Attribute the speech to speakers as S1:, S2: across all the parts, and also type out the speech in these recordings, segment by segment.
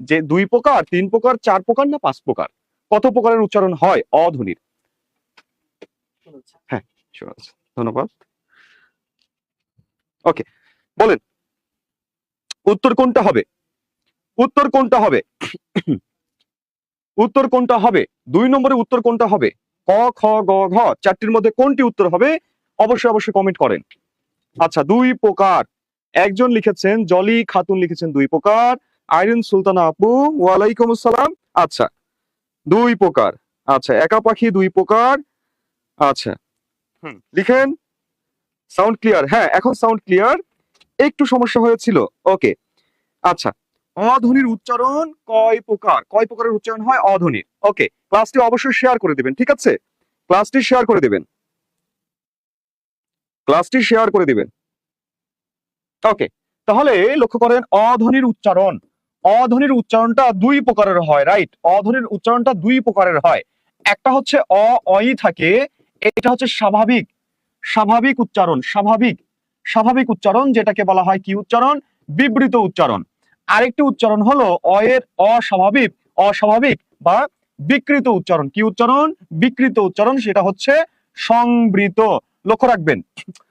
S1: যে দুই প্রকার, তিন প্রকার, চার প্রকার না পাঁচ প্রকার? কত প্রকারের উচ্চারণ হয়? অধ্বনির। ধন্যবাদ। ওকে, বলেন। উত্তর কোনটা হবে? উত্তর কোনটা হবে? উত্তর কোনটা হবে? দুই নম্বরে উত্তর কোনটা হবে? ক, খ, গ, ঘ। চারটির মধ্যে কোনটি উত্তর হবে? অবশ্যই অবশ্যই কমেন্ট করেন। আচ্ছা দুই প্রকার। একজন লিখেছেন, জলি খাতুন লিখেছেন দুই প্রকার। আইরিন সুলতানা আপু ওয়ালাইকুম আসসালাম। আচ্ছা দুই প্রকার। আচ্ছা একা পাখি দুই প্রকার। আচ্ছা হুম। লিখেন। সাউন্ড ক্লিয়ার হ্যাঁ এখন সাউন্ড ক্লিয়ার একটু সমস্যা হয়েছিল। ওকে আচ্ছা অধ্বনির উচ্চারণ কয় প্রকার? কয় প্রকারের উচ্চারণ হয়? অধ্বনির ওকে ক্লাসটি অবশ্যই শেয়ার করে দিবেন ঠিক আছে? ক্লাসটি শেয়ার করে দিবেন। ক্লাসটি শেয়ার করে দিবেন। ওকে তাহলে লক্ষ্য করেন অধ্বনির উচ্চারণ। অধ্বনির উচ্চারণটা দুই প্রকারের হয় রাইট অধ্বনির উচ্চারণটা দুই প্রকারের হয়। একটা হচ্ছে অ, অই থাকে, এটা হচ্ছে স্বাভাবিক স্বাভাবিক উচ্চারণ, স্বাভাবিক স্বাভাবিক উচ্চারণ, যেটাকে বলা হয় কি উচ্চারণ? বিবৃত উচ্চারণ। আরেকটি উচ্চারণ হলো অয়ের অস্বাভাবিক অস্বাভাবিক বা বিকৃত উচ্চারণ। কি উচ্চারণ? বিকৃত উচ্চারণ, সেটা হচ্ছে সংবৃত। লক্ষ্য রাখবেন,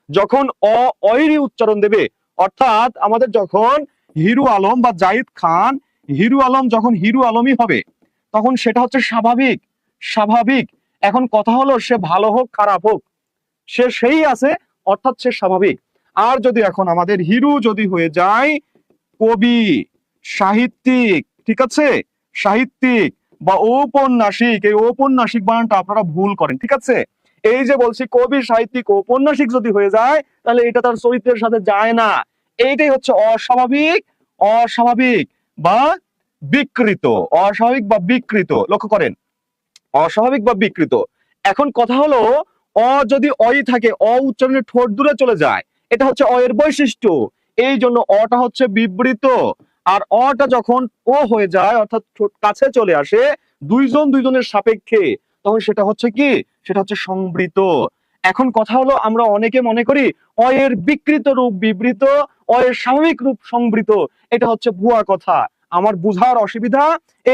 S1: যখন অ অয়েরই উচ্চারণ দেবে, অর্থাৎ আমাদের যখন হিরু আলম বা জাহিদ খান, হিরু আলম যখন হিরু আলমই হবে, তখন সেটা হচ্ছে স্বাভাবিক স্বাভাবিক। এখন কথা হলো, সে ভালো হোক, খারাপ হোক, সে সেই আছে, অর্থাৎ সে স্বাভাবিক। আর যদি এখন আমাদের হিরু যদি হয়ে যায়, কবি, সাহিত্যিক, ঠিক আছে? সাহিত্যিক বা ঔপন্যাসিক, এই ঔপন্যাসিক বানানটা আপনারা ভুল করেন, ঠিক আছে? এই যে বলছি কবি, সাহিত্যিক, ঔপন্যাসিক যদি হয়ে যায়, তাহলে এটা তার চরিত্রের সাথে যায় না। এইটাই হচ্ছে অস্বাভাবিক অস্বাভাবিক বা বিকৃত। অস্বাভাবিক বা বিকৃত, লক্ষ্য করেন। অস্বাভাবিক বা বিকৃত। এখন কথা হলো, অ যদি অই থাকে, অ উচ্চারণে ঠোঁট দূরে চলে যায়, এটা হচ্ছে অ এর বৈশিষ্ট্য। এই জন্য অটা হচ্ছে বিবৃত। আর অটা যখন ও হয়ে যায়, অর্থাৎ কাছে চলে আসে, দুইজন দুইজনের সাপেক্ষে, তখন সেটা হচ্ছে কি? সেটা হচ্ছে সংবৃত। এখন কথা হলো, আমরা অনেকে মনে করি অ এর বিকৃত রূপ বিবৃত অ এর স্বাভাবিক রূপ সংবৃত। এটা হচ্ছে ভুয়া কথা। আমার বুঝার অসুবিধা,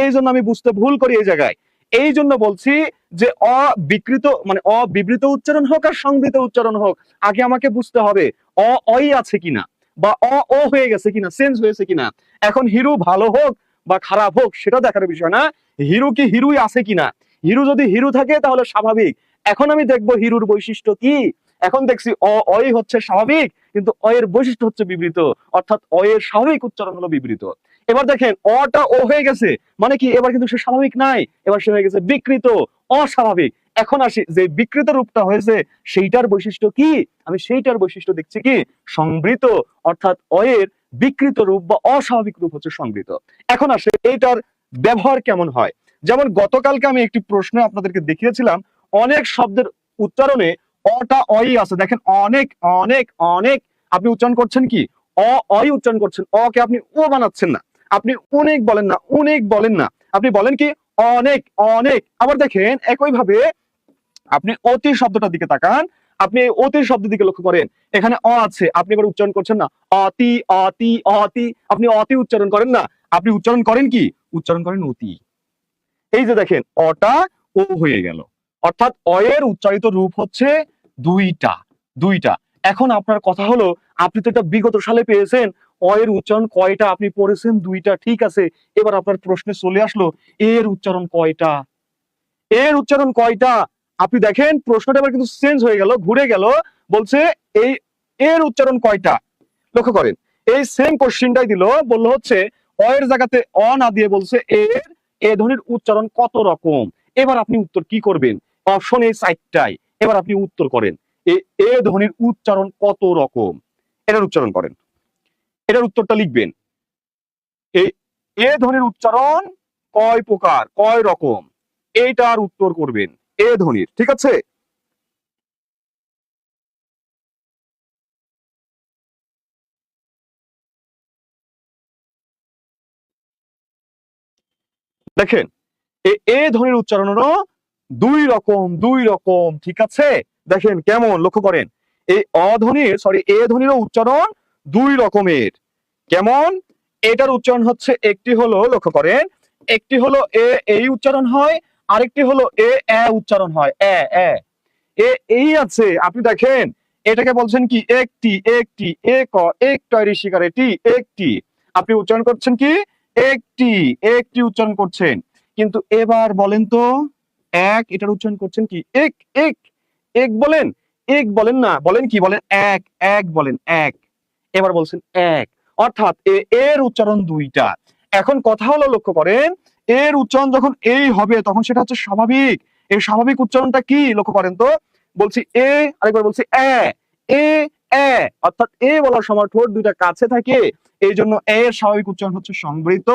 S1: এই জন্য আমি বুঝতে ভুল করি এই জায়গায়। এই জন্য বলছি যে অবিকৃত মানে অবিবৃত উচ্চারণ হোক আর সংবৃত উচ্চারণ হোক, আগে আমাকে বুঝতে হবে, অ অই আছে কিনা বা অ ও হয়ে গেছে কিনা, চেঞ্জ হয়েছে কিনা। এখন হিরু ভালো হোক বা খারাপ হোক, সেটা দেখার বিষয় না। হিরু কি হিরুই আছে কিনা? হিরু যদি হিরু থাকে তাহলে স্বাভাবিক। এখন আমি দেখব হিরুর বৈশিষ্ট্য কি? এখন দেখছি অ, অই হচ্ছে স্বাভাবিক, কিন্তু অ এর বৈশিষ্ট্য হচ্ছে বিবৃত। অর্থাৎ অ এর স্বাভাবিক উচ্চারণ হলো বিবৃত। এবার দেখেন, অটা ও হয়ে গেছে মানে কি? এবার কিন্তু সে স্বাভাবিক নাই। এবার সে হয়ে গেছে বিকৃত, অস্বাভাবিক। এখন আসি, যে বিকৃত রূপটা হয়েছে, সেইটার বৈশিষ্ট্য কি? আমি সেইটার বৈশিষ্ট্য দেখছি কি? সংবৃত, অর্থাৎ অয়ের বিকৃত রূপ বা অস্বাভাবিক রূপ হচ্ছে সংবৃত। এখন আসে, এইটার ব্যবহার কেমন হয়? যেমন গতকালকে আমি একটি প্রশ্ন আপনাদেরকে দেখিয়েছিলাম অনেক শব্দের উচ্চারণে অটা অই আছে। দেখেন, অনেক অনেক অনেক। আপনি উচ্চারণ করছেন কি? অ, অই উচ্চারণ করছেন। অ কে আপনি ও বানাচ্ছেন না। আপনি অনেক বলেন না, অনেক বলেন না। আপনি বলেন কি? অনেক অনেক। আবার দেখেন একই ভাবে আপনি অতি শব্দটার দিকে তাকান। আপনি অতি শব্দের দিকে লক্ষ্য করেন। এখানে অ আছে। আপনি এবার উচ্চারণ করছেন না। অতি অতি অতি। আপনি অতি উচ্চারণ করেন না। আপনি উচ্চারণ করেন কি? উচ্চারণ করেন অতি। এই যে দেখেন, অটা ও হয়ে গেল। অর্থাৎ অয়ের উচ্চারিত রূপ হচ্ছে দুইটা দুইটা। এখন আপনার কথা হলো, আপনি তো এটা বিগত সালে পেয়েছেন, অয়ের উচ্চারণ কয়টা আপনি পড়েছেন? দুইটা, ঠিক আছে। এবার আপনার প্রশ্নে চলে আসলো, এর উচ্চারণ কয়টা? এর উচ্চারণ কয়টা? আপনি দেখেন, প্রশ্নটা এবার কিন্তু চেঞ্জ হয়ে গেল, ঘুরে গেল, বলছে এই এর উচ্চারণ কয়টা? লক্ষ্য করেন, এই সেম কোশ্চিনটাই দিল, বলল হচ্ছে অ এর জায়গাতে অ না দিয়ে বলছে এর, এ ধ্বনির উচ্চারণ কত রকম? এবার আপনি উত্তর কি করবেন? অপশন এই সাইডটাই। এবার আপনি উত্তর করেন, এ ধ্বনির উচ্চারণ কত রকম? এটার উচ্চারণ করেন। এটার উত্তরটা লিখবেন। এ ধ্বনির উচ্চারণ কয় প্রকার, কয় রকম? এইটার উত্তর করবেন, এ ধ্বনির, ঠিক আছে? দেখেন, এ- এ ধ্বনির উচ্চারণেরও দুই রকম দুই রকম, ঠিক আছে? দেখেন কেমন, লক্ষ্য করেন। এই অধ্বনির সরি এ ধ্বনিরও উচ্চারণ দুই রকমের। কেমন? এটার উচ্চারণ হচ্ছে একটি হলো, লক্ষ্য করেন, একটি হলো এ, এই উচ্চারণ হয়, আরেকটি হলো এ এ উচ্চারণ হয় এ এ এ, এই আছে, আপনি দেখেন, এটাকে বলছেন কি, একটি একটি, এ এক একটা ঋষিকার এটি একটি। আপনি উচ্চারণ করছেন কি, একটি একটি উচ্চারণ করছেন। কিন্তু এবার বলেন তো এক, এটার উচ্চারণ করছেন কি? এক এক এক বলেন এক বলেন না, বলেন কি? বলেন এক এক বলেন, এক। এবার বলছেন এক, অর্থাৎ এর উচ্চারণ দুইটা। এখন কথা হলো, লক্ষ্য করেন, এর উচ্চারণ যখন এই হবে, তখন সেটা হচ্ছে স্বাভাবিক। এই স্বাভাবিক উচ্চারণটা কি? লক্ষ্য করেন তো, বলছি এ, আরেকবার বলছি এ এ এ, অর্থাৎ এ বলার সময় ঠোঁট দুইটা কাছে থাকে এই জন্য এর স্বাভাবিক উচ্চারণ হচ্ছে সংবৃত।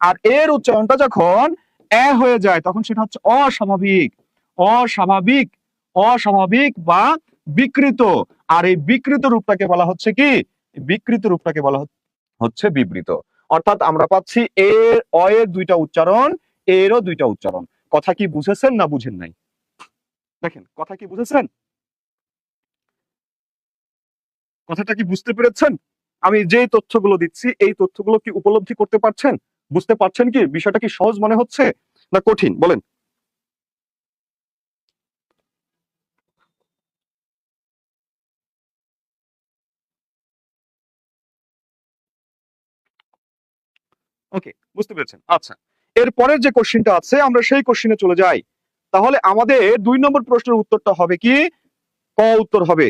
S1: আর এর উচ্চারণটা যখন এ হয়ে যায়, তখন সেটা হচ্ছে অস্বাভাবিক। অস্বাভাবিক অস্বাভাবিক বা বিকৃত। আর এই বিকৃত রূপটাকে বলা হচ্ছে কি? বিকৃত রূপটাকে বলা হচ্ছে- বিবৃত। অর্থাৎ আমরা পাচ্ছি এর অ এর দুইটা উচ্চারণ, এরও দুইটা উচ্চারণ। কথা কি বুঝেছেন না বুঝেন নাই? দেখেন, কথা কি বুঝেছেন? কথাটা কি বুঝতে পেরেছেন? আমি যে তথ্যগুলো দিচ্ছি, এই তথ্যগুলো কি উপলব্ধি করতে পারছেন? বুঝতে পারছেন কি? বিষয়টা কি সহজ মনে হচ্ছে না কঠিন? বলেন। ওকে বুঝতে পেরেছেন। আচ্ছা এর পরের যে কোশ্চেনটা আছে, আমরা সেই কোশ্চেনে চলে যাই। তাহলে আমাদের দুই নম্বর প্রশ্নের উত্তরটা হবে কি? ক উত্তর হবে।